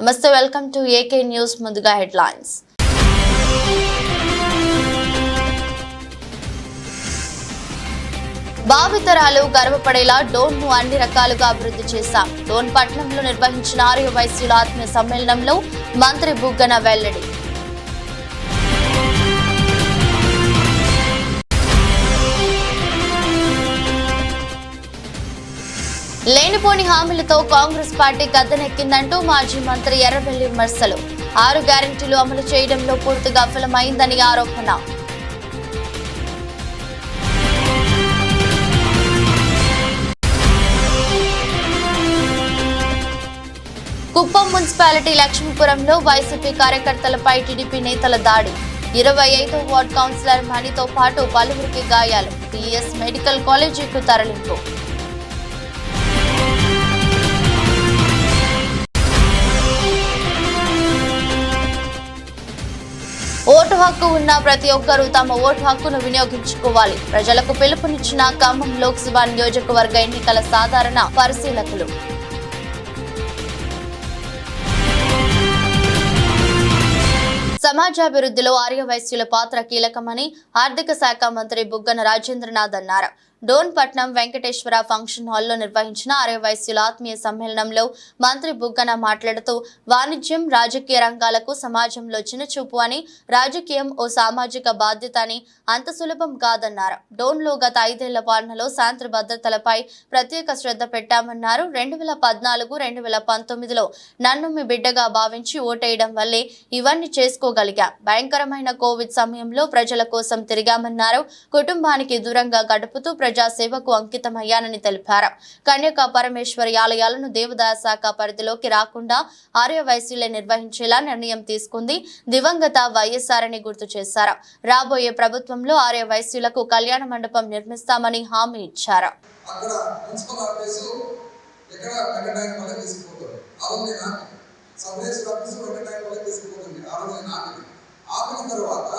నమస్తే welcome to AK news ముందుగా headlines. భావితరాలు గర్వపడేలా డోన్ను అన్ని రకాలుగా అభివృద్ధి చేశాం. డోన్ పట్టణంలో నిర్వహించిన ఆర్య వైశ్యుల ఆత్మీయ సమ్మేళనంలో మంత్రి బుగ్గన వెల్లడి. లేనిపోని హామీలతో కాంగ్రెస్ పార్టీ గద్దెనెక్కిందంటూ మాజీ మంత్రి ఎర్రబెల్లి విమర్శలు ఆరు గ్యారెంటీలు అమలు చేయడంలో పూర్తిగా విఫలమైందని ఆరోపణ. కుప్పం మున్సిపాలిటీ లక్ష్మీపురంలో వైసీపీ కార్యకర్తలపై టీడీపీ నేతల దాడి. ఇరవై ఐదో వార్డ్ కౌన్సిలర్ మణితో పాటు పలువురికి గాయాలు. పిఎస్ మెడికల్ కాలేజీకు తరలింపు. హక్కు ఉన్న ప్రతి ఒక్కరూ తమ ఓటు హక్కును వినియోగించుకోవాలి. ప్రజలకు పిలుపునిచ్చిన ఖమ్మం లోక్సభ నియోజకవర్గ ఎన్నికల సాధారణ పరిశీలకులు. సమాజాభివృద్ధిలో ఆర్యవైశ్యుల పాత్ర కీలకమని ఆర్థిక శాఖ మంత్రి బుగ్గన రాజేంద్రనాథ్ అన్నారు. డోన్ పట్నం వెంకటేశ్వర ఫంక్షన్ హాల్లో నిర్వహించిన ఆర్యవైశ్యుల ఆత్మీయ సమ్మేళనంలో మంత్రి బుగ్గన మాట్లాడుతూ వాణిజ్యం రాజకీయ రంగాలకు సమాజంలో చిన్నచూపు అని రాజకీయం ఓ సామాజిక బాధ్యత అని అంత సులభం కాదన్నారు. డోన్లో గత ఐదేళ్ళ పాలనలో శాంతి భద్రతలపై ప్రత్యేక శ్రద్ధ పెట్టామన్నారు. రెండు వేల పద్నాలుగు రెండు వేల పంతొమ్మిదిలో నన్ను మీ బిడ్డగా భావించి ఓటేయడం వల్లే ఇవన్నీ చేసుకోగలిగా. భయంకరమైన కోవిడ్ సమయంలో ప్రజల కోసం తిరిగామన్నారు. కుటుంబానికి దూరంగా గడుపుతూ ప్రజాసేవకు అంకితమయ్యానని తెలిపారు. కన్యక పరమేశ్వరి ఆలయాలను దేవాదాయ శాఖ పరిధిలోకి రాకుండా ఆర్యవైశ్యులే నిర్వహించేలా నిర్ణయం తీసుకుంది దివంగత వైఎస్ఆర్ అని గుర్తు చేశారు. రాబోయే ప్రభుత్వంలో ఆర్యవైశ్యులకు కళ్యాణ మండపం నిర్మిస్తామని హామీ ఇచ్చారు. ఆపిన తర్వాత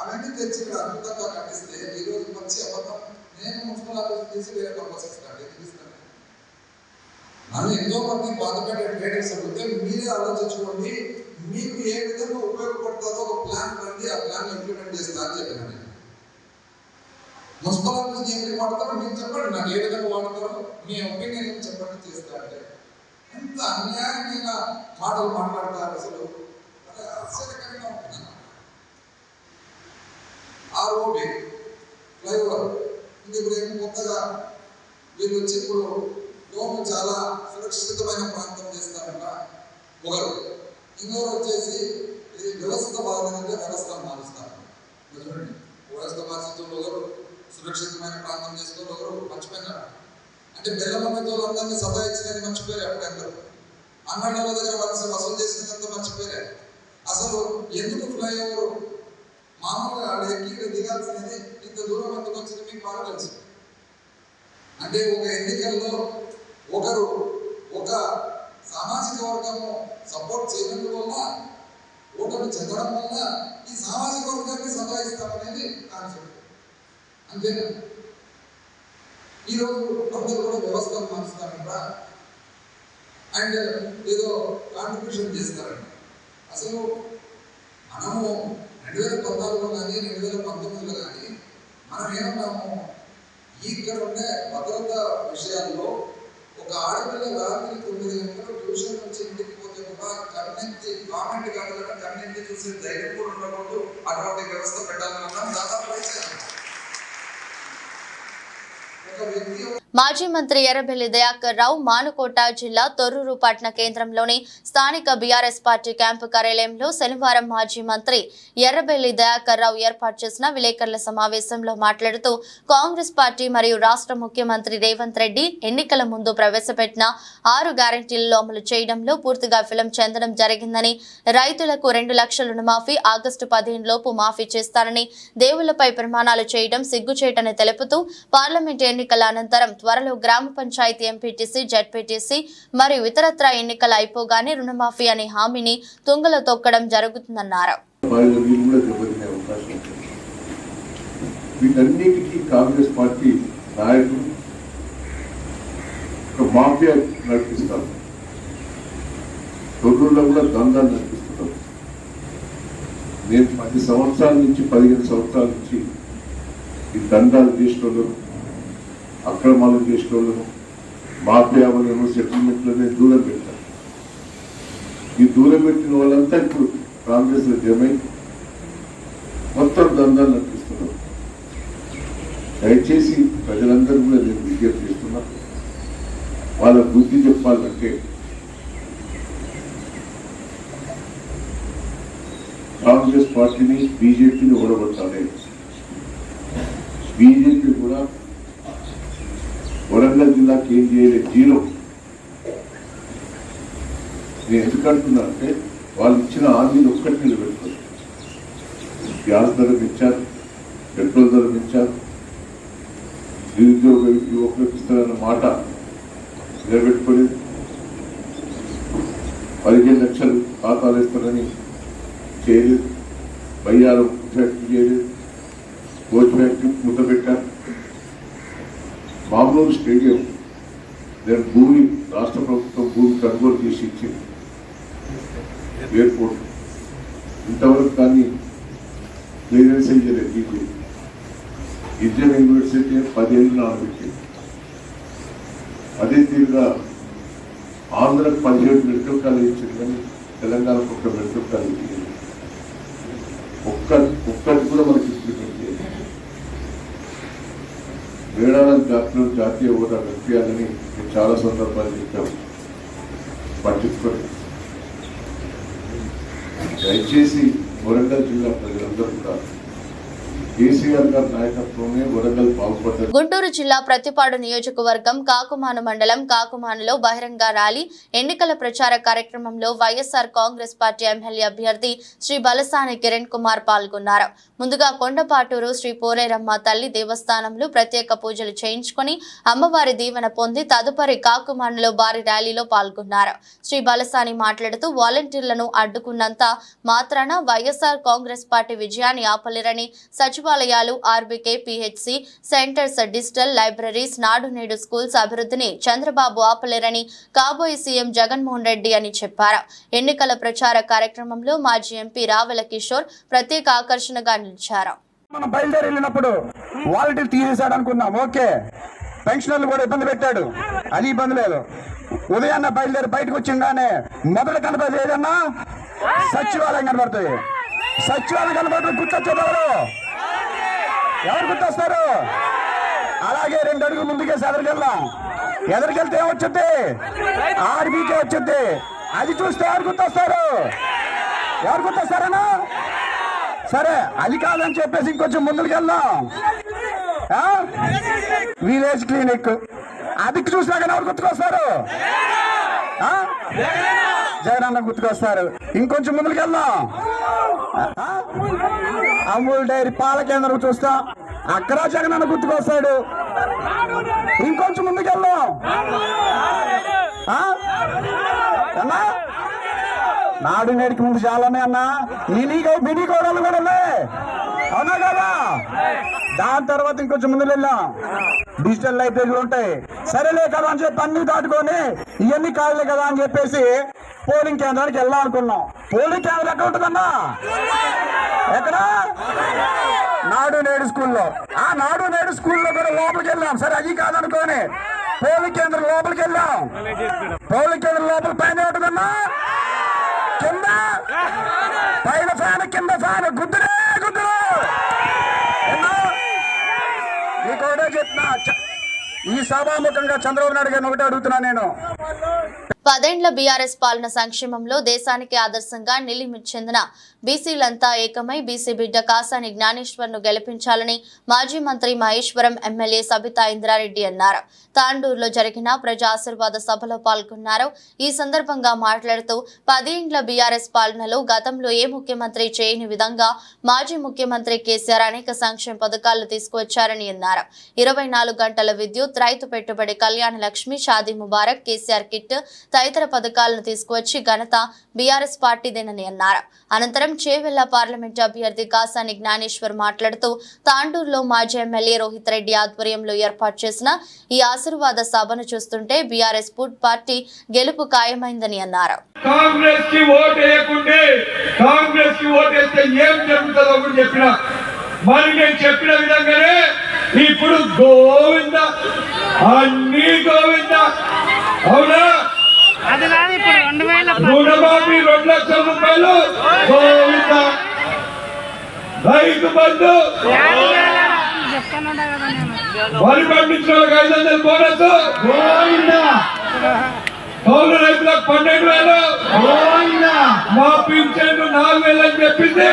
అవన్నీ తెచ్చి ఇక్కడ అద్భుతంగా కట్టిస్తే ఈరోజు మంచి అబద్ధం. నేను మున్సిపల్ ఆఫీస్ తీసి వేరే పర్పస్ ఇస్తాను ఎందుకు ఇస్తాను నన్ను ఎంతో మంది బాధపడే ట్రేడర్స్ అడిగితే మీరే ఆలోచించుకోండి మీకు ఏ విధంగా ఉపయోగపడుతుందో ఒక ప్లాన్ రండి ఆ ప్లాన్ ఇంప్లిమెంట్ చేస్తా అని చెప్పాను నేను. మున్సిపల్ ఆఫీస్ ఏం వాడతారో మీరు చెప్పండి నాకు ఏ విధంగా వాడతారో మీ ఒపీనియన్ చెప్పండి చేస్తా అంటే. ఎంత అన్యాయమైన మాటలు మాట్లాడతారు అసలు అది ఆశ్చర్యకరంగా ఉంటుంది ఆర్ఓబి ఫ్లైఓవర్ ఇది ఇప్పుడు కొత్తగా వీళ్ళు వచ్చి ఇప్పుడు లోన్ చాలా సురక్షితమైన ప్రాంతం చేస్తారంట. ఒకరు ఇంకొకరు వచ్చేసి ఇది వ్యవస్థ బాగుందంటే వ్యవస్థ మారుస్తారు. చూడండి. వ్యవస్థ మార్చడంలో ఒకరు సురక్షితమైన ప్రాంతం చేసుకుని ఒకరు మర్చిపోయినారు. అంటే బెల్లమ్మతో అందరినీ సతాయించినది మర్చిపోయారు అప్పుడు అందరూ దగ్గర వలస వసూలు చేసినంత మర్చిపోయారు. అసలు ఎందుకు ఫ్లైఓవర్? మామూలుగా ఎక్కి దిగాల్సినది ఇంత దూరం ఎందుకు వచ్చింది? మీకు బాగా తెలుసు. అంటే ఒక ఎన్నికల్లో ఒకరు ఒక సామాజిక వర్గము సపోర్ట్ చేయడం వల్ల ఓటమి చెందడం వల్ల ఈ సామాజిక వర్గాన్ని సతాయిస్తామనేది కాన్సెప్ట్. అంతేనా? ఈరోజు అందరూ కూడా వ్యవస్థ మారుస్తారంట అండ్ ఏదో కాంట్రిబ్యూషన్ చేస్తారంట అసలు మనము రెండు వేల పద్నాలుగులో కానీ రెండు వేల పంతొమ్మిదిలో కానీ మనం ఏమన్నాము ఇక్కడ ఉండే భద్రత విషయాల్లో ఒక ఆడపిల్ల రాత్రి తొమ్మిది గంటలు ట్యూషన్ నుంచి ఇంటికి పోతే కూడా కన్నెత్తి కామెంట్ కాదు కన్నెత్తి చూసే ధైర్యం కూడా ఉండకూడదు. అటువంటి వ్యవస్థ పెట్టాలని దాదాపు ఒక వ్యక్తి మాజీ మంత్రి ఎర్రబెల్లి దయాకర్ రావు మానుకోట జిల్లా తొర్రూరు పట్టణ కేంద్రంలోని స్థానిక బీఆర్ఎస్ పార్టీ క్యాంపు కార్యాలయంలో శనివారం మాజీ మంత్రి ఎర్రబెల్లి దయాకర్ రావు ఏర్పాటు చేసిన విలేకరుల సమావేశంలో మాట్లాడుతూ కాంగ్రెస్ పార్టీ మరియు రాష్ట్ర ముఖ్యమంత్రి రేవంత్ రెడ్డి ఎన్నికల ముందు ప్రవేశపెట్టిన ఆరు గ్యారంటీలలో అమలు చేయడంలో పూర్తిగా విఫలం చెందడం జరిగిందని రైతులకు రెండు లక్షల రుణమాఫీ ఆగస్టు పదిహేను లోపు మాఫీ చేస్తారని దేవులపై ప్రమాణాలు చేయడం సిగ్గుచేటని తెలుపుతూ పార్లమెంట్ ఎన్నికల అనంతరం త్వరలో గ్రామ పంచాయతీ ఎంపీటీసీ జడ్పీటీసీ మరియు ఇతరత్ర ఎన్నికలు అయిపోగానే రుణమాఫీ అనే హామీని తుంగలో తొక్కడం జరుగుతుందన్నారు. వీటన్నిటికీ కాంగ్రెస్ పార్టీ నాయకులు ఒక మాఫియా నడిపిస్తారు. తొర్రూరులో కూడా దందాలు నడిపిస్తున్నారు. నేను పది సంవత్సరాల నుంచి పదిహేను సంవత్సరాల నుంచి ఈ దందాలు చేసేటోళ్ళను అక్రమాలు చేసేటోళ్ళను మాఫియాలను సెటిల్మెంట్లనే దూరం పెట్టారు. ఈ దూరం పెట్టిన వాళ్ళంతా ఇప్పుడు కాంగ్రెస్ జమై మొత్తం దందాలు నడిపిస్తున్నారు. దయచేసి ప్రజలందరూ కూడా నేను విజ్ఞప్తి చేస్తున్నా వాళ్ళ బుద్ధి చెప్పాలంటే కాంగ్రెస్ పార్టీని బీజేపీని ఓడగొట్టాలి. బీజేపీ కూడా వరంగల్ జిల్లాకి ఏం చేయలేదు జీరో నేను ఎందుకంటున్నా అంటే వాళ్ళు ఇచ్చిన హామీలు ఒక్కటి నిలబెట్టుకోరు. గ్యాస్ ధర పెంచారు పెట్రోల్ ధర పెంచారు నిరుద్యోగ యువకులకు ఇస్తారన్న మాట నిలబెట్టుకోలేదు. పదిహేను లక్షలు ఖాతాలు ఇస్తారని చేయలేదు. బయ్యాలు ఫ్యాక్టరీ చేయలేదు. కోచ్ ఫ్యాక్టరీ మూత పెట్టారు. మామూలు స్టేడియం నేను భూమి రాష్ట్ర ప్రభుత్వం భూమి కొనుగోలు చేసి ఇచ్చింది. ఎయిర్పోర్ట్. ఇంతవరకు కానీ క్లియరెన్స్ అయ్యలేదు బీజేపీ ఇండియన్ యూనివర్సిటీ పదేళ్ళు నానబెట్టింది. అదే తీరుగా ఆంధ్రకు పదిహేడు మెడికల్ కాలేజ్ ఇచ్చింది కానీ తెలంగాణకు ఒక్క మెడికల్ కాలేజ్ ఇచ్చింది ఒక్క ఒక్కటి కూడా మనకి ఇంప్లిమెంట్ చేయలేదు వేడాల జాతీయ జాతీయ హోదా వ్యక్తియాలని చాలా సందర్భాలు చెప్పాము పట్టించుకోండి దయచేసి వరంగల్ జిల్లా ప్రజలందరూ కూడా కేసీఆర్ గారి నాయకత్వంలో వరంగల్ బాగుపడ్డది గుంటూరు జిల్లా ప్రతిపాడు నియోజకవర్గం కాకుమాను మండలం కాకుమానులో బహిరంగ ర్యాలీ ఎన్నికల ప్రచార కార్యక్రమంలో వైఎస్ఆర్ కాంగ్రెస్ పార్టీ ఎమ్మెల్యే అభ్యర్థి శ్రీ బలసాని కిరణ్ కుమార్ పాల్గొన్నారు. ముందుగా కొండపాటూరు శ్రీ పోలేరమ్మ తల్లి దేవస్థానంలో ప్రత్యేక పూజలు చేయించుకొని అమ్మవారి దీవెన పొంది తదుపరి కాకుమానులో భారీ ర్యాలీలో పాల్గొన్నారు. శ్రీ బలసాని మాట్లాడుతూ వాలంటీర్లను అడ్డుకున్నంత మాత్రాన వైఎస్ఆర్ కాంగ్రెస్ పార్టీ విజయాన్ని ఆపలేరని సచివాలయాలు RBK PHC centres digital libraries Nadu Nedu schools అభివృద్ధిని చంద్రబాబు ఆపలేరని కాబోయే సీఎం జగన్మోహన్ రెడ్డి అని చెప్పారు. ఎన్నికల ప్రచార కార్యక్రమంలో మాజీ ఎంపీ రావెల కిషోర్ ప్రత్యేక ఆకర్షణగా నిలిచారు. మనం బయలుదేరి వెళ్ళినప్పుడు వాలంటీర్ తీసేశాడు అనుకున్నాం ఓకే. పెన్షనర్లు కూడా ఇబ్బంది పెట్టాడు. అది ఇబ్బంది లేదు. ఉదయాన్న బయలుదేరి బయటకు వచ్చిందానే మొదట కనపడేది ఏదన్నా? సచివాలయం కనబడుతుంది సచివాలయం కనబడుతుంది గుర్తొచ్చేది ఎవరు ఎవరు గుర్తొస్తారు అలాగే రెండు అడుగులు ముందుకేసి ఎదరికెళ్దాం ఎదరికెళ్తే ఏమొచ్చుద్ది? ఆర్బీకే వచ్చింది అది చూస్తే ఎవరు గుర్తొస్తారు ఎవరు గుర్తొస్తారన్నా సరే అది కాదని చెప్పేసి ఇంకొంచెం ముందుకు వెళ్దాం విలేజ్ క్లినిక్. అది చూసినాక ఎవరు గుర్తుకొస్తారు? ఆ? జగనన్న గుర్తుకొస్తారు. ఇంకొంచెం ముందుకు వెళ్దాం అమూల్ డైరీ పాల కేంద్రం చూస్తాం. అక్కడ జగనన్న గుర్తుకొస్తాడు. ఇంకొంచెం ముందుకు వెళ్దాం ఆ? అన్నా? నాడు నేడికి ముందు చాలానే అన్నా. నీలిగై బిడి గోడలు కూడా ఉన్నాయి. అవునా కదా? దాని తర్వాత ఇంకొంచెం ముందు వెళ్ళాం డిజిటల్ లైబ్రరీలు ఉంటాయి. సరేలే కదా అని చెప్పి అన్ని దాటుకొని ఇవన్నీ కాదులే కదా అని చెప్పేసి పోలింగ్ కేంద్రానికి వెళ్దాం అనుకున్నాం. పోలింగ్ కేంద్రం ఎక్కడ ఉంటుందన్నా? ఎక్కడ? నాడు నేడు స్కూల్లో. ఆ నాడు నేడు స్కూల్లో కూడా లోపలికి వెళ్ళాం సరే అది కాదనుకోని పోలింగ్ కేంద్రం లోపలికి వెళ్ళాం పోలింగ్ కేంద్రం లోపల పైన ఉంటుందన్నా పైన ఫ్యాన్ కింద ఫ్యాన్ గుద్దురే గుద్దురు నీకు ఒకటే చెప్తున్నా ఈ సభాముఖంగా చంద్రబాబు నాయుడు గారిని ఒకటే అడుగుతున్నా నేను. పదేండ్ల బీఆర్ఎస్ పాలన సంక్షేమంలో దేశానికి ఆదర్శంగా నిలిమి చెందిన బీసీలంతా ఏకమై బీసీ బిడ్డ కాసాని జ్ఞానేశ్వర్ను గెలిపించాలని మాజీ మంత్రి మహేశ్వరం ఎమ్మెల్యే సబితా ఇంద్రారెడ్డి అన్నారు. తాండూరులో జరిగిన ప్రజా ఆశీర్వాద సభలో పాల్గొన్నారు. ఈ సందర్భంగా మాట్లాడుతూ పదేండ్ల బీఆర్ఎస్ పాలనలో గతంలో ఏ ముఖ్యమంత్రి చేయని విధంగా మాజీ ముఖ్యమంత్రి కేసీఆర్ అనేక సంక్షేమ పథకాలు తీసుకువచ్చారని అన్నారు. ఇరవై నాలుగు గంటల విద్యుత్ రైతు పెట్టుబడి కళ్యాణ లక్ష్మి షాదీ ముబారక్ కేసీఆర్ కిట్ తదితర పథకాలను తీసుకువచ్చి ఘనత బీఆర్ఎస్ పార్టీదేనని అన్నారు. అనంతరం చేవెళ్ళ పార్లమెంట్ అభ్యర్థి కాసాని జ్ఞానేశ్వర్ మాట్లాడుతూ తాండూరులో మాజీ ఎమ్మెల్యే రోహిత్ రెడ్డి ఆధ్వర్యంలో ఏర్పాటు చేసిన ఈ ఆశీర్వాద సభను చూస్తుంటే బీఆర్ఎస్ ఫుడ్ పార్టీ గెలుపు ఖాయమైందని అన్నారు. కాంగ్రెస్కి ఓటు వేయకుంటే కాంగ్రెస్కి ఓటు వేస్తే ఏం జరుగుతుందో కూడా చెప్పిన. మరి నేను చెప్పిన విధంగానే ఇప్పుడు గోవింద అన్ని గోవింద. అవునా అది రాదు ఇప్పుడు రెండు వేల రుణమాఫీ రెండు లక్షల రూపాయలు గోవింద రైతు బంధు. వరి పండించిన ఐదు వందల బోనస్. గోవింద కౌలు రైతులకు పన్నెండు వేలు. మా పింఛన్లు నాలుగు వేలు అని చెప్పింది.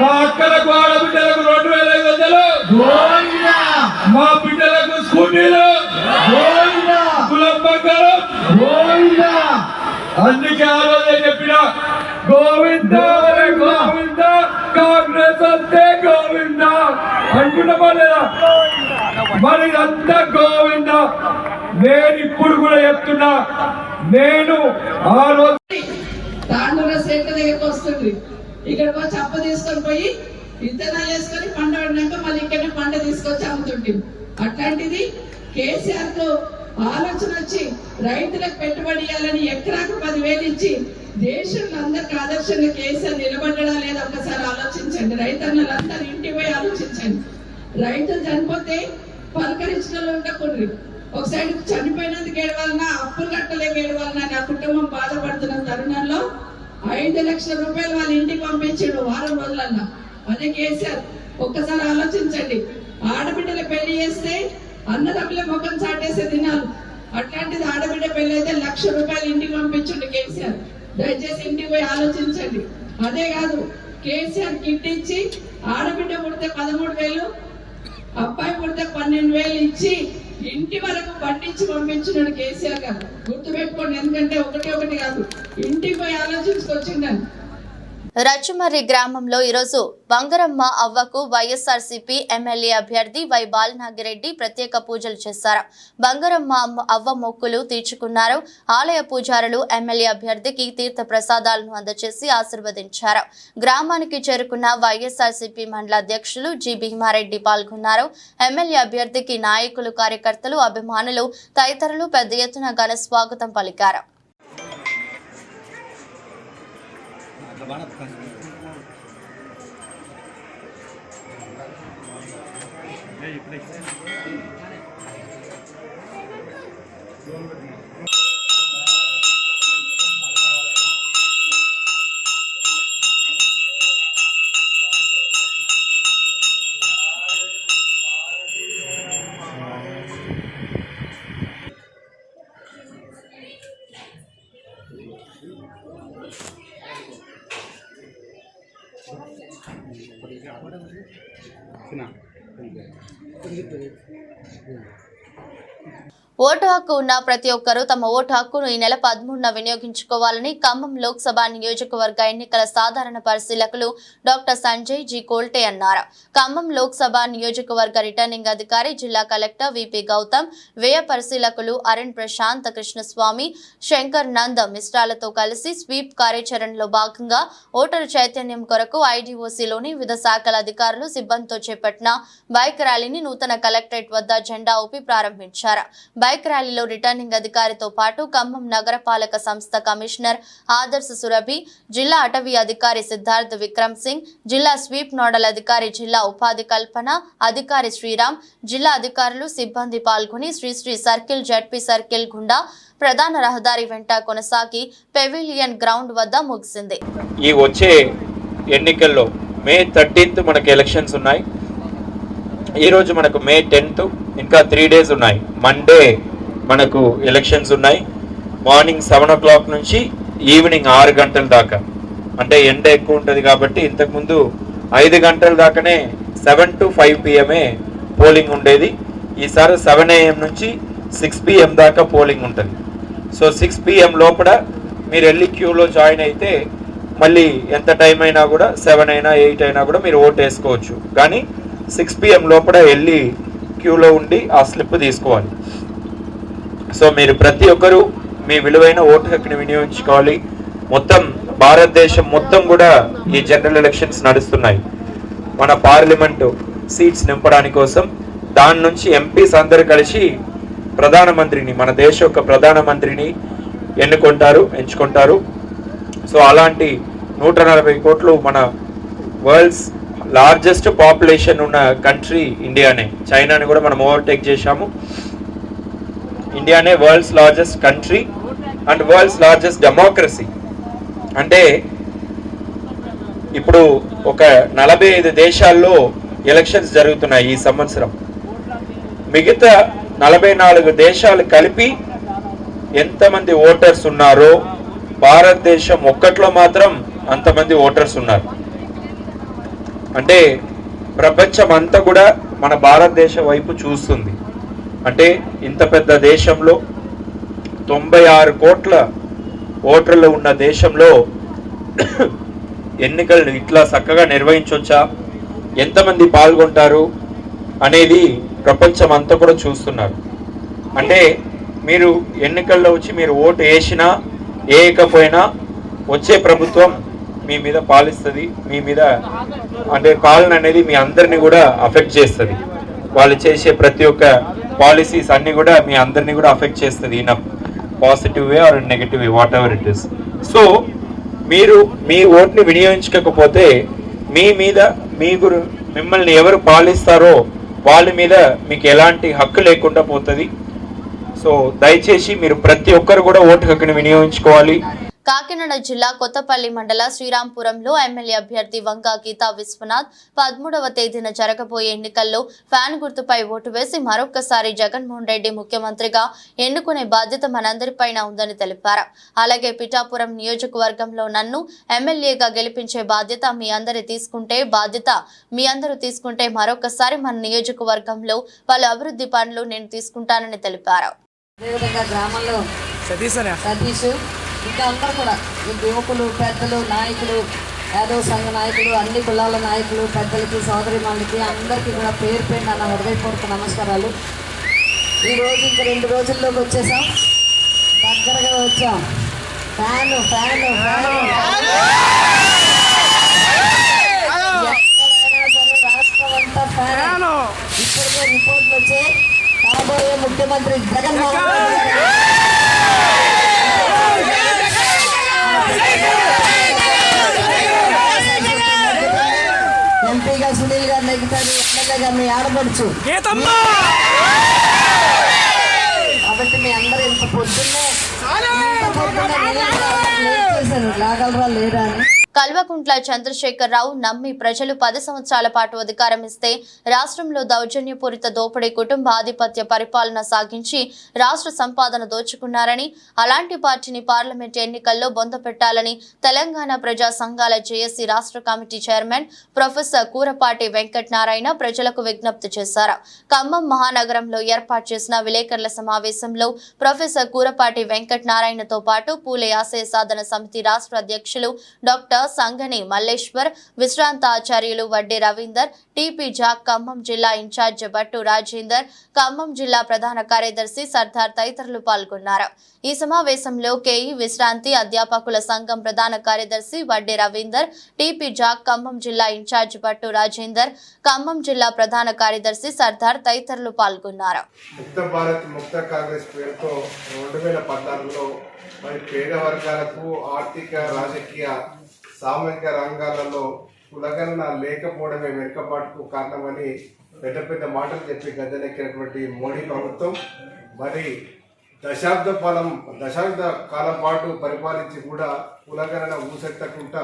మా అక్కలకు ఆడబిడ్డలకు రెండు వేల ఐదు వందలు. మా బిడ్డలకు స్కూటీలు. కులం బంగారం. అందుకే ఆ రోజే చెప్పిన గోవింద గోవింద కాంగ్రెస్ అంతే గోవింద. అనుకుంటామా లేదా? మరి అంతా గోవింద. నేను ఇప్పుడు కూడా చెప్తున్నా నేను ఆ రోజు తాండూర సెంట దగ్గరకు వస్తుంది. ఇక్కడ వచ్చి తీసుకొని పోయి విత్తనాలు వేసుకొని పంట పడినాక మళ్ళీ ఇక్కడ పంట తీసుకొచ్చి అమ్ముతుంటాం అట్లాంటిది కేసీఆర్తో ఆలోచన వచ్చి రైతులకు పెట్టుబడి ఇవ్వాలని ఎకరాకు పదివేలు ఇచ్చి దేశంలో అందరికి ఆదర్శంగా కేసీఆర్ నిలబడ్డా లేదా ఒకసారి ఆలోచించండి. రైతన్నలందరూ ఇంటికి పోయి ఆలోచించండి. రైతులు చనిపోతే పలకరించిన వాళ్ళు ఉండకూడదు. ఒక సైడ్ చనిపోయినందుకు ఏడవాలన్నా అప్పులు కట్టలేక ఏడవాలన్నా నా కుటుంబం బాధపడుతున్న తరుణంలో ఐదు లక్షల రూపాయలు వాళ్ళ ఇంటికి పంపించాడు వారం రోజులన్నా. అదే కేసీఆర్. ఒక్కసారి ఆలోచించండి. ఆడబిడ్డలు పెళ్ళి చేస్తే అన్నదమ్ముల ముఖం చాటేసే దినాలు. అట్లాంటిది ఆడబిడ్డ పెళ్ళి అయితే లక్ష రూపాయలు ఇంటికి పంపించండి కేసీఆర్. దయచేసి ఇంటికి పోయి ఆలోచించండి. అదే కాదు కేసీఆర్ కిట్ ఇచ్చి ఆడబిడ్డ పుడితే పదమూడు వేలు అబ్బాయి పుడితే పన్నెండు వేలు ఇచ్చి ఇంటి వరకు పట్టించి పంపించినాడు కేసీఆర్ గారు. గుర్తుపెట్టుకోండి ఎందుకంటే ఒకటి ఒకటి కాదు. ఇంటికి పోయి ఆలోచించుకొచ్చిండాను రచ్చుమర్రి గ్రామంలో ఈరోజు బంగరమ్మ అవ్వకు వైఎస్ఆర్సీపీ ఎమ్మెల్యే అభ్యర్థి వై బాలనాగిరెడ్డి ప్రత్యేక పూజలు చేశారు. బంగరమ్మ అవ్వ మొక్కులు తీర్చుకున్నారు. ఆలయ పూజారులు ఎమ్మెల్యే అభ్యర్థికి తీర్థ ప్రసాదాలను అందజేసి ఆశీర్వదించారు. గ్రామానికి చేరుకున్న వైఎస్ఆర్సీపీ మండల అధ్యక్షులు జి. భీమారెడ్డి పాల్గొన్నారు. ఎమ్మెల్యే అభ్యర్థికి నాయకులు కార్యకర్తలు అభిమానులు తదితరులు పెద్ద ఎత్తున ఘన స్వాగతం పలికారు. Cabana por causa Play, play. 去哪儿对不对嗯。vote హక్కు ఉన్న ప్రతి ఒక్కరూ తమ ఓటు హక్కును ఈ నెల పదమూడున వినియోగించుకోవాలని ఖమ్మం లోక్సభ నియోజకవర్గ ఎన్నికల సాధారణ పరిశీలకులు డాక్టర్ సంజయ్ జి కోల్టే అన్నారు. ఖమ్మం లోక్సభ నియోజకవర్గ రిటర్నింగ్ అధికారి జిల్లా కలెక్టర్ విపి గౌతమ్ వ్యయ పరిశీలకులు అరుణ్ ప్రశాంత్ కృష్ణస్వామి శంకర్ నంద్ మిశ్రాలతో కలిసి స్వీప్ కార్యాచరణలో భాగంగా ఓటరు చైతన్యం కొరకు ఐడీఓసీలోని వివిధ శాఖల అధికారులు సిబ్బందితో చేపట్టిన బైక్ ర్యాలీని నూతన కలెక్టరేట్ వద్ద జెండా ఊపి ప్రారంభించారు. బైక్ ర్యాలీలో రిటర్నింగ్ అధికారితో పాటు ఖమ్మం నగరపాలక సంస్థ కమిషనర్ ఆదర్శ సురభి జిల్లా అటవీ అధికారి సిద్ధార్థ్ విక్రమ్ సింగ్ జిల్లా స్వీప్ నోడల్ అధికారి జిల్లా ఉపాధి కల్పన అధికారి శ్రీరామ్ జిల్లా అధికారులు సిబ్బంది పాల్గొని శ్రీశ్రీ సర్కిల్ జడ్పీ సర్కిల్ గుండా ప్రధాన రహదారి వెంట కొనసాగి పెవిలియన్ గ్రౌండ్ వద్ద ముగిసింది. ఈ వచ్చే ఎన్నికల్లో మే థర్టీన్త్ మనకి ఎలక్షన్స్ ఉన్నాయి. ఈరోజు మనకు మే టెన్త్ ఇంకా త్రీ డేస్ ఉన్నాయి. మండే మనకు ఎలక్షన్స్ ఉన్నాయి. మార్నింగ్ సెవెన్ ఓ క్లాక్ నుంచి ఈవినింగ్ ఆరు గంటల దాకా. అంటే ఎండ ఎక్కువ ఉంటుంది కాబట్టి ఇంతకుముందు ఐదు గంటల దాకానే seven to five PM polling ఉండేది. ఈసారి సెవెన్ ఏఎం నుంచి సిక్స్ పిఎం దాకా పోలింగ్ ఉంటుంది. సో సిక్స్ పిఎం లోపల మీరు వెళ్ళి క్యూలో జాయిన్ అయితే మళ్ళీ ఎంత టైం అయినా కూడా సెవెన్ అయినా ఎయిట్ అయినా కూడా మీరు ఓట్ వేసుకోవచ్చు. కానీ సిక్స్ పిఎం లోపల వెళ్ళి క్యూలో ఉండి ఆ స్లిప్ తీసుకోవాలి. సో మీరు ప్రతి ఒక్కరూ మీ విలువైన ఓటు హక్కుని వినియోగించుకోవాలి. మొత్తం భారతదేశం మొత్తం కూడా ఈ జనరల్ ఎలక్షన్స్ నడుస్తున్నాయి. మన పార్లమెంటు సీట్స్ నింపడానికి కోసం దాని నుంచి ఎంపీస్ అందరు కలిసి ప్రధానమంత్రిని మన దేశ యొక్క ప్రధానమంత్రిని ఎన్నుకుంటారు ఎంచుకుంటారు. సో అలాంటి నూట నలభై కోట్లు మన వరల్డ్స్ లార్జెస్ట్ పాపులేషన్ ఉన్న కంట్రీ ఇండియానే చైనాని కూడా మనం ఓవర్టేక్ చేశాము. ఇండియానే world's largest country and world's largest democracy అంటే ఇప్పుడు ఒక నలభై ఐదు దేశాల్లో ఎలక్షన్స్ జరుగుతున్నాయి ఈ సంవత్సరం. మిగతా నలభై నాలుగు దేశాలు కలిపి ఎంతమంది ఓటర్స్ ఉన్నారో భారతదేశం ఒక్కట్లో మాత్రం అంతమంది ఓటర్స్ ఉన్నారు. అంటే ప్రపంచం అంతా కూడా మన భారతదేశం వైపు చూస్తుంది. అంటే ఇంత పెద్ద దేశంలో తొంభై ఆరు కోట్ల ఓటర్లు ఉన్న దేశంలో ఎన్నికలు ఇట్లా చక్కగా నిర్వహించవచ్చా ఎంతమంది పాల్గొంటారు అనేది ప్రపంచం అంతా కూడా చూస్తున్నారు. అంటే మీరు ఎన్నికల్లో వచ్చి మీరు ఓటు వేసినా వేయకపోయినా వచ్చే ప్రభుత్వం మీ మీద పాలిస్తుంది మీ మీద అంటే పాలన అనేది మీ అందరిని కూడా అఫెక్ట్ చేస్తుంది. వాళ్ళు చేసే ప్రతి ఒక్క పాలసీస్ అన్ని కూడా మీ అందరిని కూడా అఫెక్ట్ చేస్తుంది in positive way or negative way whatever it is so మీరు మీ ఓట్ని వినియోగించకపోతే మీ మీద మీ గురు మిమ్మల్ని ఎవరు పాలిస్తారో వాళ్ళ మీద మీకు ఎలాంటి హక్కు లేకుండా పోతుంది. సో దయచేసి మీరు ప్రతి ఒక్కరు కూడా ఓటు హక్కుని వినియోగించుకోవాలి. కాకినాడ జిల్లా కొత్తపల్లి మండల శ్రీరాంపురంలో ఎమ్మెల్యే అభ్యర్థి వంగా గీతా విశ్వనాథ్ పదమూడవ తేదీన జరగబోయే ఎన్నికల్లో ఫ్యాన్ గుర్తుపై ఓటు వేసి మరొకసారి జగన్మోహన్ రెడ్డి ముఖ్యమంత్రిగా ఎన్నుకునే బాధ్యత మనందరిపైన ఉందని తెలిపారు. అలాగే పిఠాపురం నియోజకవర్గంలో నన్ను ఎమ్మెల్యేగా గెలిపించే బాధ్యత మీ అందరి తీసుకుంటే బాధ్యత మీ అందరూ తీసుకుంటే మరొకసారి మన నియోజకవర్గంలో పలు అభివృద్ధి పనులు నేను తీసుకుంటానని తెలిపారు. అదేవిధంగా గ్రామంలో సతీష్ ఇంకా అందరూ కూడా ఈ యువకులు పెద్దలు నాయకులు యాదవ్ సంఘ నాయకులు అన్ని కులాల నాయకులు పెద్దలకి సోదరి మందికి అందరికీ కూడా పేరు పేరు నా హృదయపూర్వక నమస్కారాలు. ఈ రోజు ఇంక రెండు రోజుల్లోకి వచ్చేసాం. దగ్గరగా వచ్చాం. Fan fan fan. ఎక్కడైనా సరే రాష్ట్రం అంతా ఫ్యాన్. ఇప్పటికే రిపోర్ట్లు వచ్చాయి. కాబోయే ముఖ్యమంత్రి జగన్మోహన్ రెడ్డి ఎంపీగా సునీల్ గారు నెగ్గుతారు ఎమ్మెల్యేగా మీ ఆడపడుచు. కాబట్టి మీ అందరూ ఇంత పొద్దున్నే చేశారు. లాగలరా లేరా అని. కల్వకుంట్ల చంద్రశేఖరరావు నమ్మి ప్రజలు పది సంవత్సరాల పాటు అధికారం ఇస్తే రాష్ట్రంలో దౌర్జన్యపూరిత దోపిడీ కుటుంబ ఆధిపత్య పరిపాలన సాగించి రాష్ట్ర సంపాదన దోచుకున్నారని అలాంటి పార్టీని పార్లమెంట్ ఎన్నికల్లో బొందపెట్టాలని తెలంగాణ ప్రజా సంఘాల జేఏసీ రాష్ట్ర committee chairman professor Kurapati Venkatanarayana ప్రజలకు విజ్ఞప్తి చేశారు. ఖమ్మం మహానగరంలో ఏర్పాటు చేసిన విలేకరుల సమావేశంలో ప్రొఫెసర్ కూరపాటి వెంకటనారాయణతో పాటు పూలే ఆశయ సాధన సమితి రాష్ట్ర అధ్యక్షులు డాక్టర్ సంగని మల్లేశ్వర్ విశ్రాంత ఆచార్యులు వడ్డే రవీందర్ టిపి జాక్ ఖమ్మం జిల్లా ఇన్ఛార్జ్ భట్టు రాజేందర్ ఖమ్మం జిల్లా ప్రధాన కార్యదర్శి సర్దార్ తదితరులు పాల్గొన్నారు. ఈ సమావేశంలో కేఈ విశ్రాంతి అధ్యాపకుల సంఘం ప్రధాన కార్యదర్శి వడ్డీ రవీందర్ టిపి జాక్ ఖమ్మం జిల్లా ఇన్ఛార్జ్ భట్టు రాజేందర్ ఖమ్మం జిల్లా ప్రధాన కార్యదర్శి సర్దార్ తదితరులు పాల్గొన్నారు. ముక్త భారత్ ముక్త కాంగ్రెస్ పేరుతో రెండు వేల పద్నాలుగులో మరి పేద వర్గాలకు ఆర్థిక రాజకీయ సామాజిక రంగాలలో కులగణన లేకపోవడమే వెనుకబాటుకు కారణమని పెద్ద పెద్ద మాటలు చెప్పి గద్దెనెక్కినటువంటి మోడీ ప్రభుత్వం మరి దశాబ్ద కాలం దశాబ్ద కాలం పాటు పరిపాలించి కూడా కులగణన ఊసెత్తకుండా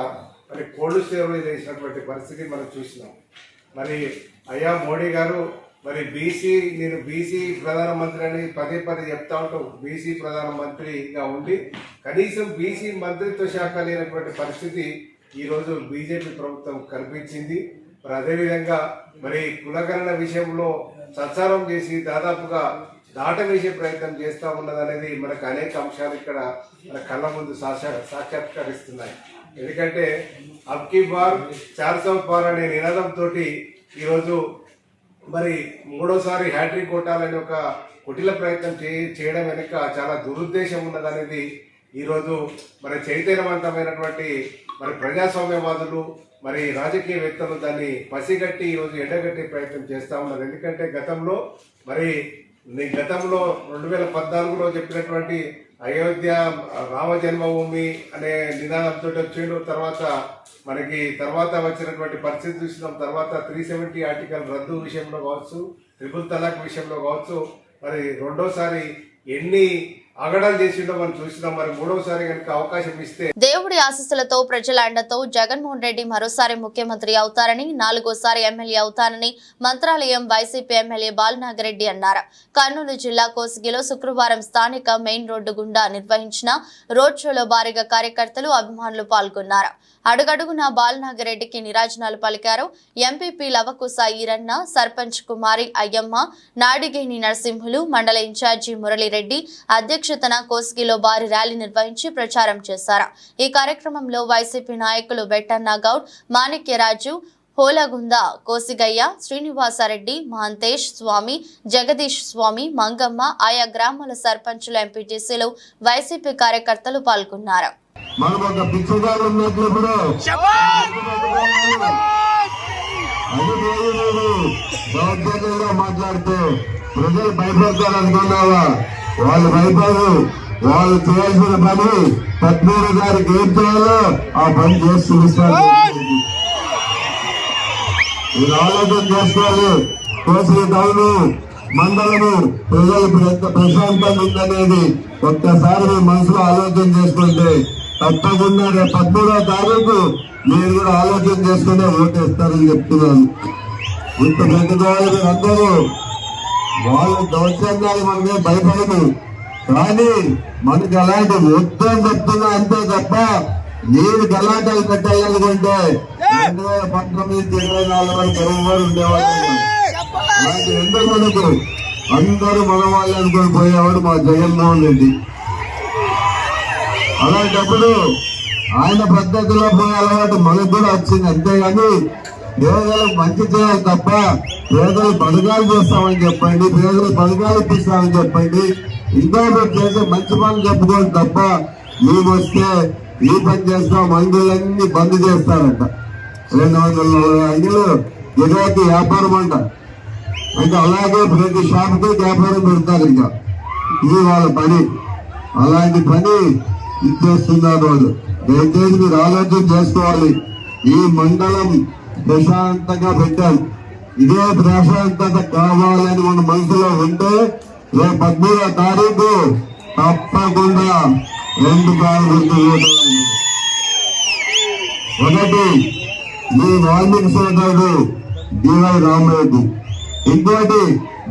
మరి కోల్డ్ స్టోరేజ్ చేసినటువంటి పరిస్థితి మనం చూసినాం. మరి అయ్యా మోడీ గారు మరి బీసీ నేను బీసీ ప్రధానమంత్రి అని పదే పదే చెప్తా ఉంటాం. బీసీ ప్రధానమంత్రిగా ఉండి కనీసం బీసీ మంత్రిత్వ శాఖ లేనటువంటి పరిస్థితి ఈరోజు బీజేపీ ప్రభుత్వం కల్పించింది. మరి అదేవిధంగా మరి కులగణన విషయంలో సంచారం చేసి దాదాపుగా దాట వేసే ప్రయత్నం చేస్తూ ఉన్నదనేది మనకు అనేక అంశాలు ఇక్కడ మన కళ్ళ ముందు సాక్షా సాక్షాత్కరిస్తున్నాయి. ఎందుకంటే అబ్కి బార్ చార్ సౌ పార్ అనే నినాదంతో ఈరోజు మరి మూడోసారి హ్యాట్రిక్ కొట్టాలని ఒక కుటిల ప్రయత్నం చే చేయడం వెనుక చాలా దురుద్దేశం ఉన్నదనేది ఈరోజు మరి చైతన్యవంతమైనటువంటి మరి ప్రజాస్వామ్యవాదులు మరి రాజకీయవేత్తలు దాన్ని పసిగట్టి ఈరోజు ఎండగట్టే ప్రయత్నం చేస్తా ఉన్నారు. ఎందుకంటే గతంలో మరి గతంలో రెండు వేల పద్నాలుగులో చెప్పినటువంటి అయోధ్య రామ జన్మభూమి అనే నినాదంతో వచ్చిండు. తర్వాత మనకి తర్వాత వచ్చినటువంటి పరిస్థితి చూసినాం. తర్వాత త్రీ సెవెంటీ ఆర్టికల్ రద్దు విషయంలో కావచ్చు ట్రిపుల్ తలాక్ విషయంలో కావచ్చు మరి రెండోసారి ఎన్ని అగడాలు చేసిండో మనం చూసినాం. మరి మూడవసారి కనుక అవకాశం ఇస్తే దేవుడి ఆశీస్సులతో ప్రజల అండతో జగన్మోహన్ రెడ్డి మరోసారి ముఖ్యమంత్రి అవుతారని నాలుగోసారి ఎమ్మెల్యే అవుతానని మంత్రాలయం వైసీపీ ఎమ్మెల్యే బాలనాగరెడ్డి అన్నారు. కర్నూలు జిల్లా కోసిగిలో శుక్రవారం స్థానిక మెయిన్ రోడ్డు గుండా నిర్వహించిన రోడ్ షోలో భారీగా కార్యకర్తలు అభిమానులు పాల్గొన్నారు. అడుగడుగునా బాలనాగిరెడ్డికి నిరాజనాలు పలికారు. ఎంపీపీ లవకుశ ఈరన్న సర్పంచ్ కుమారి అయ్యమ్మ నాడిగేని నరసింహులు మండల ఇన్ఛార్జి మురళీరెడ్డి అధ్యక్షతన కోస్గిలో భారీ ర్యాలీ నిర్వహించి ప్రచారం చేశారు. ఈ కార్యక్రమంలో వైసీపీ నాయకులు బెట్టన్న గౌడ్ మాణిక్యరాజు హోలగుంద కోసిగయ్య శ్రీనివాసారెడ్డి మహంతేష్ స్వామి జగదీష్ స్వామి మంగమ్మ ఆయా గ్రామాల సర్పంచులు ఎంపీటీసీలు వైసీపీ కార్యకర్తలు పాల్గొన్నారు. మనం ఒక పిచ్చగాడు ఉన్నట్లు ఇప్పుడు అది లేదు. లేదు దౌర్జన్యంగా మాట్లాడితే ప్రజలు భయపడతారు అనుకున్నావా వాళ్ళు భయపడరు. వాళ్ళు చేయాల్సిన పని పద్మూడు గారికి ఏం చేయాలో ఆ పని చేసి చూపిస్తారు. మీరు ఆలోచన చేసుకోవాలి. కోసి టౌన్ మండలము ప్రజలు ప్రశాంతంగా ఉందనేది ఒక్కసారి మీ మనసులో ఆలోచన చేసుకుంటే తప్పకుండా రేపు పద్మూడవ తారీఖు మీరు కూడా ఆలోచన చేసుకునే ఓటేస్తారని చెప్తున్నాను. ఇంత పెద్దవాళ్ళు మీరు అందరూ. వాళ్ళు దౌర్జన్యాలు మనమే భయపడదు. కానీ మనకి అలాంటి ఉత్తరం చెప్తున్నా అంతే తప్ప నేను గలాటాలు పెట్టాలనుకుంటే రెండు వేల పంతొమ్మిది ఇరవై నాలుగు వరకు ఇరవై వారు ఉండేవాళ్ళు అలాంటి ఎందుకు మనకు? అందరూ మన వాళ్ళు అనుకుని పోయేవాడు మా జగన్మోహన్ రెడ్డి. అలాంటప్పుడు ఆయన పద్ధతిలో పోయే అలవాటు మనకు కూడా వచ్చింది. అంతేగాని పేదలకు మంచి చేయాలి తప్ప పేదలు పథకాలు చేస్తామని చెప్పండి పేదలు పథకాలు ఇప్పిస్తామని చెప్పండి. ఇంకా మీరు చేసే మంచి పనులు చెప్పుకోండి తప్ప మేము వస్తే ఈ పని చేస్తాం మందులన్నీ బంద్ చేస్తారంట. రెండు వందల నలభై అంగలు ఇరవైకి వ్యాపారం అంట. అంటే అలాగే ప్రతి షాప్కి వ్యాపారం పెడతారు ఇంకా. ఇది వాళ్ళ పని. అలాంటి పని ఇచ్చేస్తున్నారు వాళ్ళు దయచేసి మీరు ఆలోచన చేసుకోవాలి. ఈ మండలం ప్రశాంతంగా పెట్టాం. ఇదే ప్రశాంతత కావాలని మన మనసులో ఉంటే రేపు పద్మూడవ తారీఖు తప్పకుండా రెండు కాలు ఒకటి మీ వాల్మీకి సోదరుడు డివై రామరెడ్డి. ఇంకోటి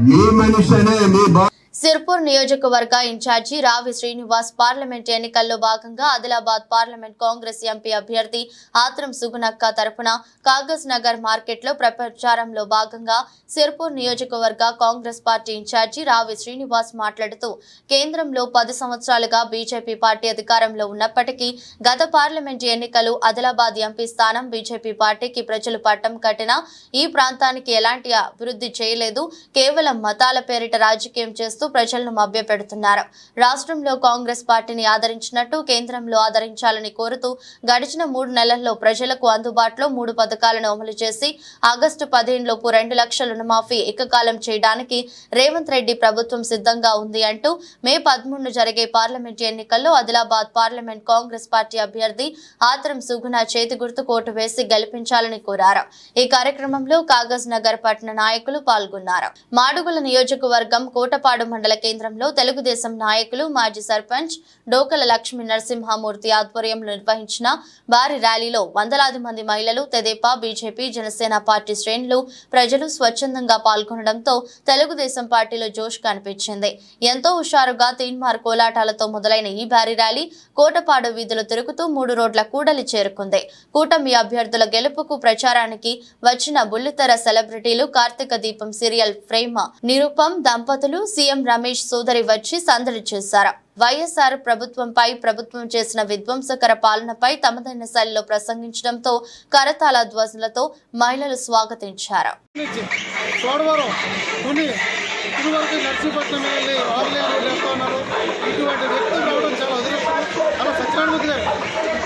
మీ మనిషినే మీ బా సిర్పూర్ నియోజకవర్గ ఇన్ఛార్జి రావి శ్రీనివాస్ పార్లమెంట్ ఎన్నికల్లో భాగంగా ఆదిలాబాద్ పార్లమెంట్ కాంగ్రెస్ ఎంపీ అభ్యర్థి ఆత్రం సుగునక్క తరఫున కాగజ్ నగర్ మార్కెట్లో ప్రచారంలో భాగంగా సిర్పూర్ నియోజకవర్గ కాంగ్రెస్ పార్టీ ఇన్ఛార్జి రావి శ్రీనివాస్ మాట్లాడుతూ కేంద్రంలో పది సంవత్సరాలుగా బీజేపీ పార్టీ అధికారంలో ఉన్నప్పటికీ గత పార్లమెంట్ ఎన్నికలు ఆదిలాబాద్ ఎంపీ స్థానం బీజేపీ పార్టీకి ప్రజలు పట్టం కట్టినా ఈ ప్రాంతానికి ఎలాంటి అభివృద్ధి చేయలేదు. కేవలం మతాల పేరిట రాజకీయం చేస్తూ ప్రజలను మభ్యపెడుతున్నారు. రాష్ట్రంలో కాంగ్రెస్ పార్టీని ఆదరించినట్టు కేంద్రంలో ఆదరించాలని కోరుతూ గడిచిన మూడు నెలల్లో ప్రజలకు అందుబాటులో మూడు పథకాలను అమలు చేసి ఆగస్టు పదిహేనులోపు రెండు లక్షల రుణమాఫీ ఏకకాలం చేయడానికి రేవంత్ రెడ్డి ప్రభుత్వం సిద్ధంగా ఉంది అంటూ మే పదమూడును జరిగే పార్లమెంట్ ఎన్నికల్లో ఆదిలాబాద్ పార్లమెంట్ కాంగ్రెస్ పార్టీ అభ్యర్థి ఆత్రం సుగుణ చేతి గుర్తు కోటు వేసి గెలిపించాలని కోరారు. ఈ కార్యక్రమంలో కాగజ్ నగర్ పట్టణ నాయకులు పాల్గొన్నారు. మాడుగుల నియోజకవర్గం కోటపాడు మండల కేంద్రంలో తెలుగుదేశం నాయకులు మాజీ సర్పంచ్ డోకల లక్ష్మీ నరసింహమూర్తి ఆధ్వర్యంలో నిర్వహించిన భారీ ర్యాలీలో వందలాది మంది మహిళలు తెదేపా బీజేపీ జనసేన పార్టీ శ్రేణులు ప్రజలు స్వచ్ఛందంగా పాల్గొనడంతో తెలుగుదేశం పార్టీలో జోష్ కనిపించింది. ఎంతో హుషారుగా తీన్మార్ కోలాటాలతో మొదలైన ఈ భారీ ర్యాలీ కోటపాడు వీధులు తిరుగుతూ మూడు రోడ్ల కూడలి చేరుకుంది. కూటమి అభ్యర్థుల గెలుపుకు ప్రచారానికి వచ్చిన బుల్లితెర సెలబ్రిటీలు కార్తీక దీపం సీరియల్ ప్రేమ నిరూపం దంపతులు సీఎం రమేష్ సోదరి వచ్చి సందడి చేశారు. వైఎస్ఆర్ ప్రభుత్వంపై ప్రభుత్వం చేసిన విధ్వంసకర పాలనపై తమదైన శైలిలో ప్రసంగించడంతో కరతాళ ధ్వజులతో మహిళలు స్వాగతించారు.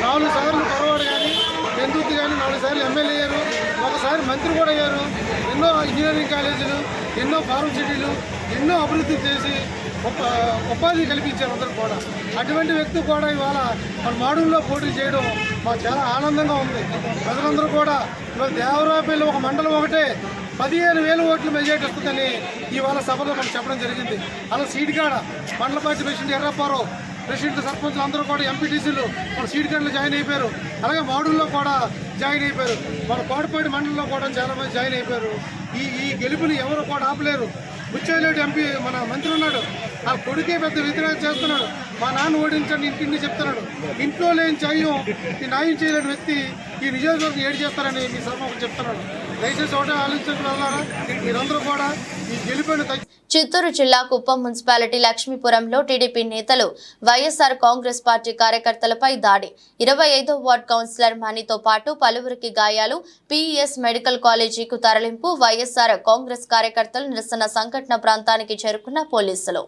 నాలుగు సార్లు పొరవాడు కానీ ఎందుకు కానీ నాలుగు సార్లు ఎమ్మెల్యే అయ్యారు. ఒకసారి మంత్రి కూడా అయ్యారు. ఎన్నో ఇంజనీరింగ్ కాలేజీలు ఎన్నో ఫార్మసిటీలు ఎన్నో అభివృద్ధి చేసి ఉపాధి కల్పించారు అందరూ కూడా. అటువంటి వ్యక్తి కూడా ఇవాళ మన మాడుల్లో పోటీ చేయడం మాకు చాలా ఆనందంగా ఉంది. ప్రజలందరూ కూడా ఇవాళ దేవరాపల్లి ఒక మండలం ఒకటే పదిహేను వేల ఓట్లు మెజార్టీ వస్తుందని ఇవాళ సభలో మనం చెప్పడం జరిగింది. అలా సీట్ కాడ మండల పార్టీ ప్రెసిడెంట్ ఎర్రప్పారావు ప్రెసిడెంట్ సర్పంచ్లు అందరూ కూడా ఎంపీటీసీలు మన సీట్ కార్డులో జాయిన్ అయిపోయారు. అలాగే మాడుల్లో కూడా జాయిన్ అయిపోయారు. మన కోటపాటి మండలంలో కూడా చాలామంది జాయిన్ అయిపోయారు. ఈ ఈ గెలుపుని ఎవరు కూడా ఆపలేరు. బుచ్చాయిలేడు ఎంపీ మన మంత్రి ఉన్నాడు. ఆ కొడుకే పెద్ద వ్యతిరేకం చేస్తున్నాడు. మా నాన్న ఓడించండి ఇంటింటి చెప్తున్నాడు. ఇంట్లో లేని చాయం ఈ న్యాయం చేయలేని వ్యక్తి ఈ నియోజకవర్గం ఏడు చేస్తారని మీ సభకు చెప్తున్నాడు దయచేసి ఒకటే ఆలోచించడం వల్ల మీరందరూ కూడా ఈ గెలుపుని తగ్గి చిత్తూరు జిల్లా కుప్పం మున్సిపాలిటీ లక్ష్మీపురంలో టీడీపీ నేతలు వైఎస్ఆర్ కాంగ్రెస్ పార్టీ కార్యకర్తలపై దాడి. ఇరవై ఐదో వార్డ్ కౌన్సిలర్ మణితో పాటు పలువురికి గాయాలు. పీఈఎస్ మెడికల్ కాలేజీకు తరలింపు వైఎస్ఆర్ కాంగ్రెస్ కార్యకర్తలు నిరసన సంఘటన ప్రాంతానికి చేరుకున్న పోలీసులు.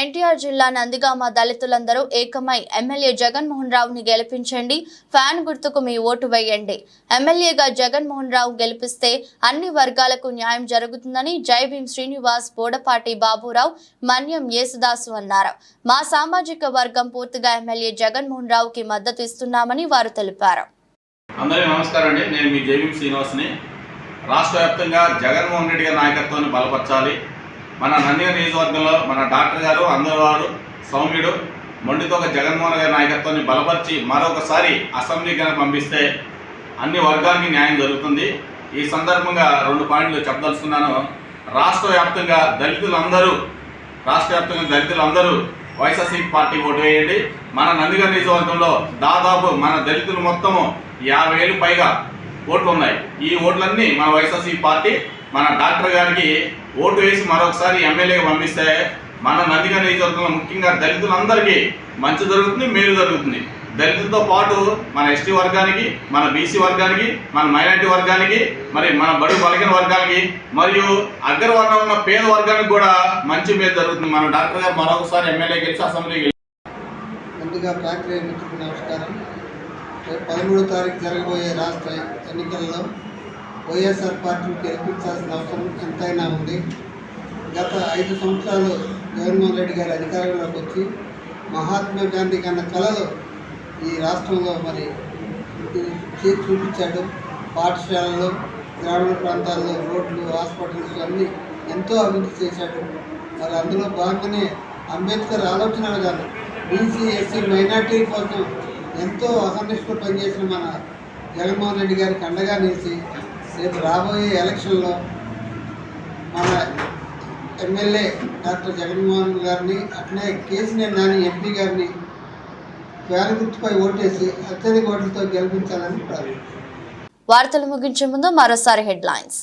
ఎన్టీఆర్ జిల్లా నందిగామ దళితులందరూ ఏకమై ఎమ్మెల్యే జగన్మోహన్ రావుని గెలిపించండి. ఫ్యాన్ గుర్తుకు మీ ఓటు వేయండి. ఎమ్మెల్యేగా జగన్మోహన్ రావు గెలిపిస్తే అన్ని వర్గాలకు న్యాయం జరుగుతుందని జై భీం శ్రీనివాస్ బోడపాటి బాబురావు మన్యం యేసుదాసు అన్నారు. మా సామాజిక వర్గం పూర్తిగా ఎమ్మెల్యే జగన్మోహన్ రావుకి మద్దతు ఇస్తున్నామని వారు తెలిపారు. అందరికీ నమస్కారం అండి. నేను మీ శ్రీనివాస్ని. రాష్ట్ర వ్యాప్తంగా జగన్మోహన్ రెడ్డి గారి నాయకత్వాన్ని బలపరచాలి. మన నందిగా నియోజకవర్గంలో మన డాక్టర్ గారు అందరూ సౌమ్యుడు మొండితో ఒక జగన్మోహన్ గారి నాయకత్వాన్ని బలపరిచి మరొకసారి అసెంబ్లీ కనుక పంపిస్తే అన్ని వర్గానికి న్యాయం జరుగుతుంది. ఈ సందర్భంగా రెండు పాయింట్లు చెప్పదలుచుకున్నాను. రాష్ట్ర వ్యాప్తంగా దళితులందరూ రాష్ట్ర వ్యాప్తంగా దళితులందరూ వైఎస్ఆర్సీపీ పార్టీ ఓటు వేయండి. మన నందిగా నియోజకవర్గంలో దాదాపు మన దళితులు మొత్తము యాభై వేలు పైగా ఓట్లు ఉన్నాయి. ఈ ఓట్లన్నీ మన వైఎస్ఆర్సీపీ పార్టీ మన డాక్టర్ గారికి ఓటు వేసి మరొకసారి ఎమ్మెల్యేగా పంపిస్తే మన నందిగా నియోజకవర్గంలో ముఖ్యంగా దళితులందరికీ మంచి జరుగుతుంది మేలు జరుగుతుంది. దళితులతో పాటు మన ఎస్టీ వర్గానికి మన బీసీ వర్గానికి మన మైనార్టీ వర్గానికి మరి మన బడుగు బలగిన వర్గానికి మరియు అగ్రవర్ణం ఉన్న పేద వర్గానికి కూడా మంచి మేలు జరుగుతుంది. మన డాక్టర్ గారు మరొకసారి ఎమ్మెల్యే గెలిచి అసెంబ్లీకి ముందుగా ఫ్యాక్టరీ మిత్రులకు నమస్కారం. రేపు పదమూడో తారీఖు జరగబోయే రాష్ట్ర ఎన్నికల్లో వైఎస్ఆర్ పార్టీని గెలిపించాల్సిన అవసరం ఎంతైనా ఉంది. గత ఐదు సంవత్సరాలు జగన్మోహన్ రెడ్డి గారి అధికారంలోకి వచ్చి మహాత్మా గాంధీ కన్న కళలు ఈ రాష్ట్రంలో మరి చూపించాడు. పాఠశాలలు గ్రామీణ ప్రాంతాల్లో రోడ్లు హాస్పిటల్స్ అన్నీ ఎంతో అభివృద్ధి చేశాడు. మరి అందులో భాగంగానే అంబేద్కర్ ఆలోచన విధానం బీసీ ఎస్సీ మైనార్టీ కోసం ఎంతో అసంతృష్టితో పనిచేసిన మన జగన్మోహన్ రెడ్డి గారికి అండగా నిలిచి రేపు రాబోయే ఎలక్షన్లో మన ఎమ్మెల్యే డాక్టర్ జగన్మోహన్ గారిని అట్లనే కేసీఆర్ నాని ఎంపీ గారిని వేల గుర్తుపై ఓటేసి అత్యధిక ఓట్లతో గెలిపించాలని ప్రారంభించారు వార్తలు ముగించే ముందు మరోసారి హెడ్లైన్స్.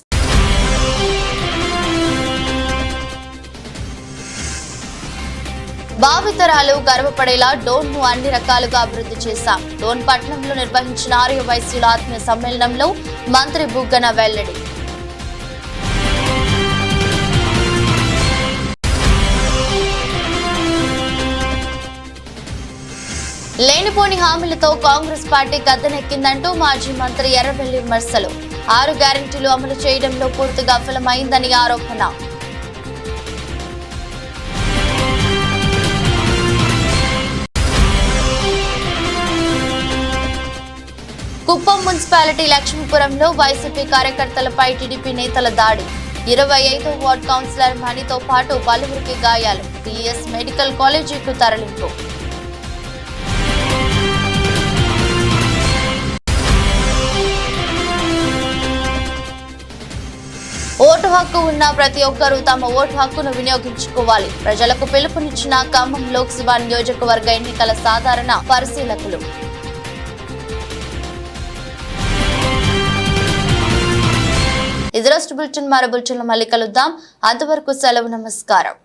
భావితరాలు గర్వపడేలా డోన్ను అన్ని రకాలుగా అభివృద్ధి చేశాం. డోన్ పట్టణంలో నిర్వహించిన ఆర్య వైశ్యుల ఆత్మీయ సమ్మేళనంలో మంత్రి బుగ్గన వెల్లడి. లేనిపోని హామీలతో కాంగ్రెస్ పార్టీ గద్దెనెక్కిందంటూ మాజీ మంత్రి ఎర్రబెల్లి విమర్శలు. ఆరు గ్యారెంటీలు అమలు చేయడంలో పూర్తిగా విఫలమైందని ఆరోపణ. కుప్పం మున్సిపాలిటీ లక్ష్మీపురంలో వైసీపీ కార్యకర్తలపై టీడీపీ నేతల దాడి. ఇరవై ఐదో వార్డ్ కౌన్సిలర్ మణితో పాటు పలువురికి గాయాలు. పిఎస్ మెడికల్ కాలేజీకు తరలింపు. ఓటు హక్కు ఉన్న ప్రతి ఒక్కరూ తమ ఓటు హక్కును వినియోగించుకోవాలి. ప్రజలకు పిలుపునిచ్చిన ఖమ్మం లోక్సభ నియోజకవర్గ ఎన్నికల సాధారణ పరిశీలకులు. ఇది రాష్ట్ర బులెటిన్ మరో బులెటిన్లో మళ్ళీ కలుద్దాం. అంతవరకు సెలవు నమస్కారం.